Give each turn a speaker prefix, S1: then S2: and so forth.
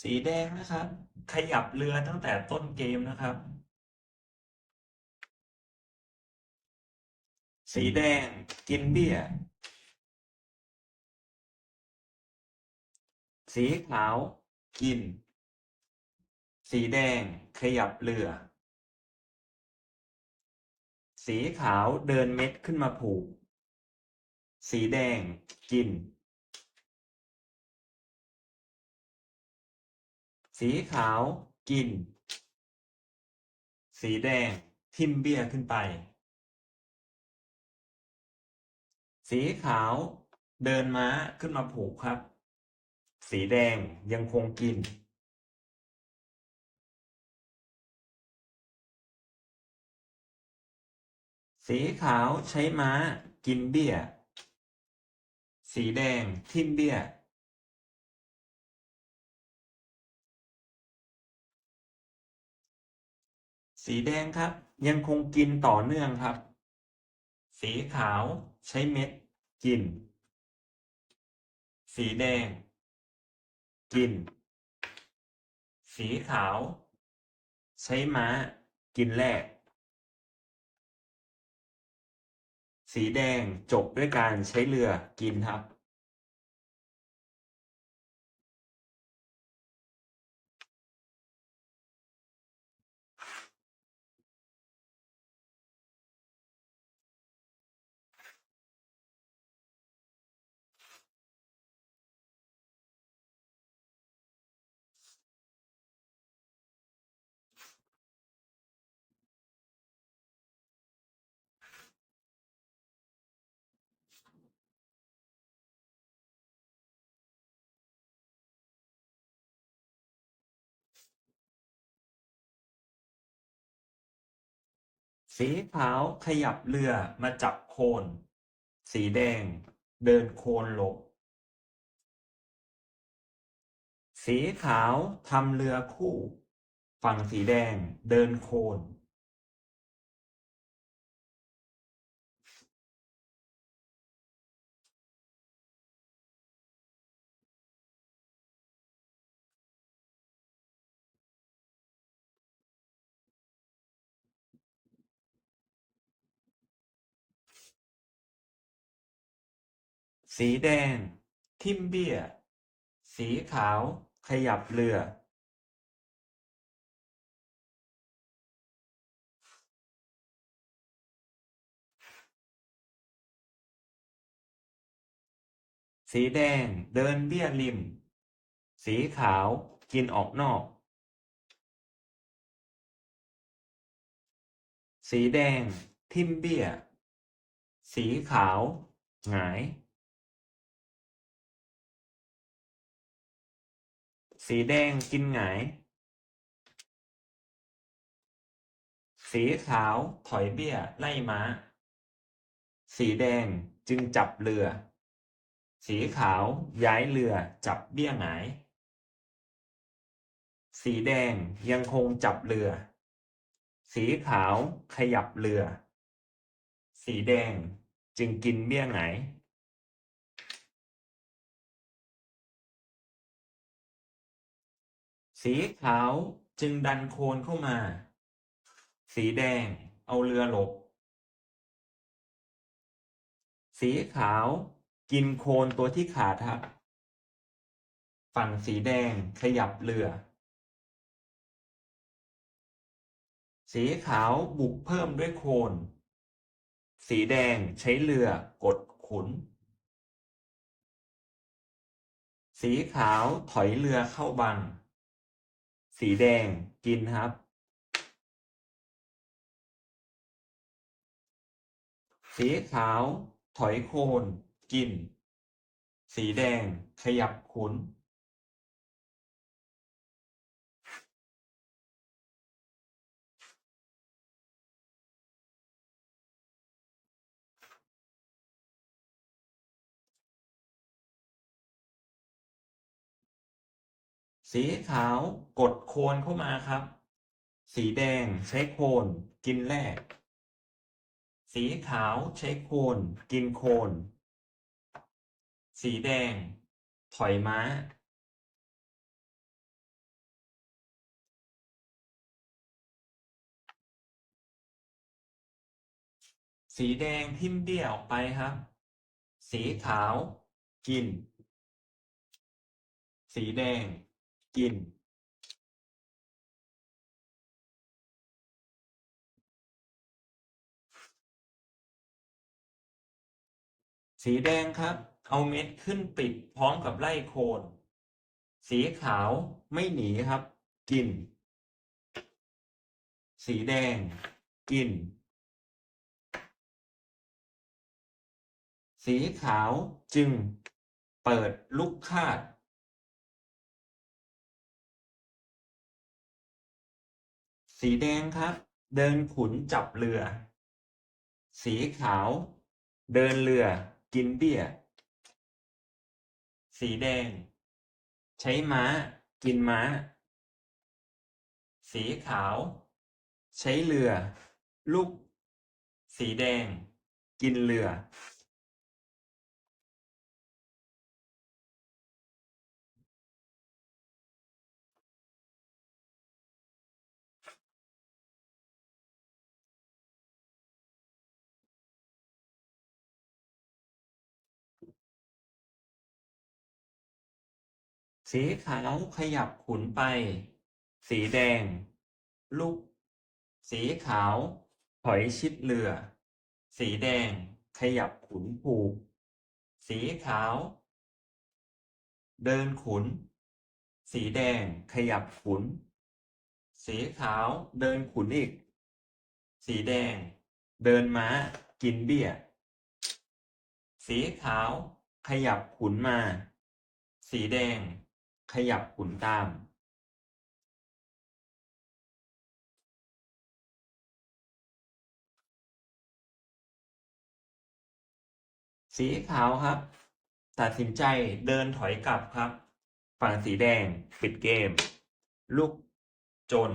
S1: สีแดงนะครับ ขยับเรือตั้งแต่ต้นเกมนะครับ สีแดงกินเบี้ย สีขาวกิน สีแดงขยับเรือ สีขาวเดินเม็ดขึ้นมาผูก สีแดงกิน สีขาวกิน สีแดงทิมเบี้ยขึ้นไป สีขาวเดินม้าขึ้นมาผูกครับ สีแดงยังคงกิน สีขาวใช้ม้ากินเบี้ย สีแดงทิมเบี้ย สีแดงครับ ยังคงกินต่อเนื่องครับ สีขาวใช้เม็ด กิน สีแดง กิน สีขาว ใช้ม้า กินแรก สีแดงจบด้วยการใช้เรือกินครับ สีขาวขยับเรือมาจับโคน สีแดงเดินโคนหลบ สีขาวทำเรือคู่ ฝั่งสีแดงเดินโคน สีแดง ทิ่มเบี้ย สีขาว ขยับเรือ สีแดงเดินเบี้ยริม สีขาวกินออกนอก สีแดงทิ่มเบี้ย สีขาว หงาย สีแดงกินหงาย สีขาวถอยเบี้ยไล่ม้า สีแดงจึงจับเรือ สีขาวย้ายเรือจับเบี้ยหงาย สีแดงยังคงจับเรือ สีขาวขยับเรือ สีแดงจึงกินเบี้ยหงาย สีขาวจึงดันโคลนเข้ามา สีแดงเอาเรือหลบ สีขาวกินโคลนตัวที่ขาดครับ ฝั่งสีแดงขยับเรือ สีขาวบุกเพิ่มด้วยโคลน สีแดงใช้เรือกดขุน สีขาวถอยเรือเข้าบัง สีแดงกินครับ สีขาวถอยโคนกิน สีแดงขยับขุน สีขาวกดโคนเข้ามาครับ สีแดงใช้โคนกินแรก สีขาวใช้โคนกินโคน สีแดง ถอยม้า สีแดงทิ้มเดี่ยวออกไปครับ สีขาว กิน สีแดง กินสีแดงครับ เอาเม็ดขึ้นปิดพร้อมกับไล่โคน สีขาวไม่หนีครับ กิน สีแดง กิน สีขาวจึงเปิดลูกคาด สีแดงครับ เดินขุนจับเรือ สีขาว เดินเรือกินเบี้ย สีแดง ใช้ม้า กินม้า สีขาว ใช้เรือ ลูก สีแดง กินเรือ สีขาวขยับขุนไป สีแดง ลุก สีขาวถอยชิดเรือ สีแดงขยับขุนผูก สีขาว เดินขุน สีแดงขยับขุน สีขาวเดินขุนอีก สีแดง เดินม้ากินเบี้ย สีขาวขยับขุนมา สีแดง ขยับขุนตามสีขาวครับ ตัดสินใจเดินถอยกลับครับ ฝั่งสีแดงปิดเกม ลูกจน